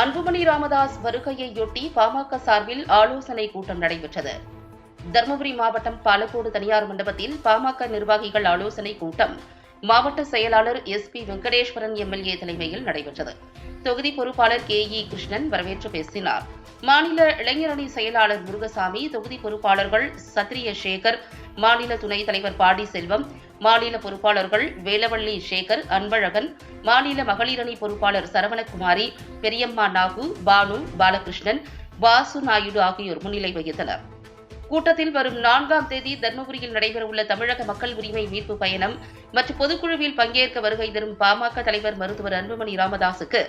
அன்புமணி ராமதாஸ் வருகையையொட்டி பாமக சார்பில் ஆலோசனை கூட்டம் நடைபெற்றது. தருமபுரி மாவட்டம் பாலக்கோடு தனியார் மண்டபத்தில் பாமக நிர்வாகிகள் ஆலோசனை கூட்டம். மாவட்ட செயலாளர் எஸ் பி வெங்கடேஸ்வரன் எம்எல்ஏ தலைமையில் நடைபெற்றது. தொகுதி பொறுப்பாளர் கே இ கிருஷ்ணன் வரவேற்று பேசினார். மாநில இளைஞரணி செயலாளர் முருகசாமி தொகுதி பொறுப்பாளர்கள் சத்ரிய சேகர் மாநில துணைத் தலைவர் பாடி செல்வம் மாநில பொறுப்பாளர்கள் வேலவள்ளி சேகர் அன்பழகன் மாநில மகளிரணி பொறுப்பாளர் சரவணகுமாரி பெரியம்மா நாகு பானு பாலகிருஷ்ணன் வாசு நாயுடு ஆகியோர் முன்னிலை வகித்தனர். கூட்டத்தில் வரும் நான்காம் தேதி தர்மபுரியில் நடைபெறவுள்ள தமிழக மக்கள் உரிமை மீட்பு பயணம் மற்றும் பொதுக்குழுவில் பங்கேற்க வருகை தரும் பாமக தலைவர் மருத்துவர் அன்புமணி ராமதாசுக்கு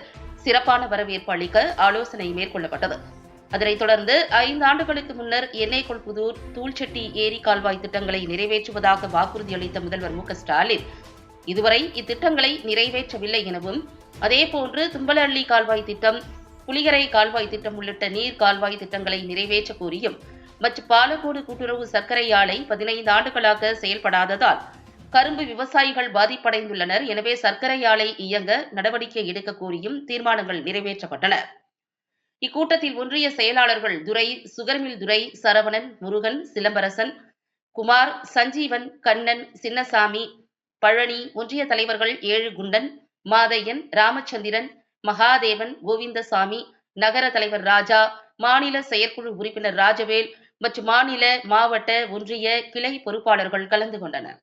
சிறப்பான வரவேற்பு அளிக்க ஆலோசனை மேற்கொள்ளப்பட்டது. அதனைத் தொடர்ந்து ஐந்து ஆண்டுகளுக்கு முன்னர் எண்ணெய் கொள்புதூர் தூள்செட்டி ஏரி கால்வாய் திட்டங்களை நிறைவேற்றுவதாக வாக்குறுதி அளித்த முதல்வர் மு ஸ்டாலின். இதுவரை இத்திட்டங்களை நிறைவேற்றவில்லை எனவும் அதேபோன்று தும்பலஅள்ளி கால்வாய் திட்டம் புலிகரை கால்வாய் திட்டம் உள்ளிட்ட நீர் கால்வாய் திட்டங்களை நிறைவேற்ற கோரியும் மற்றும் பாலக்கோடு கூட்டுறவு சர்க்கரை ஆலை பதினைந்து ஆண்டுகளாக செயல்படாததால் கரும்பு விவசாயிகள் பாதிப்படைந்துள்ளனர். எனவே சர்க்கரை ஆலை இயங்க நடவடிக்கை எடுக்க கோரியும் தீர்மானங்கள் நிறைவேற்றப்பட்டன. இக்கூட்டத்தில் ஒன்றிய செயலாளர்கள் துரை சுகர்மில் துரை சரவணன் முருகன் சிலம்பரசன் குமார் சஞ்சீவன் கண்ணன் சின்னசாமி பழனி ஒன்றிய தலைவர்கள் ஏழு குண்டன் மாதையன் ராமச்சந்திரன் மகாதேவன் கோவிந்தசாமி நகர தலைவர் ராஜா மாநில செயற்குழு உறுப்பினர் ராஜவேல் மற்றும் மாநில மாவட்ட ஒன்றிய கிளை பொறுப்பாளர்கள் கலந்து கொண்டனர்.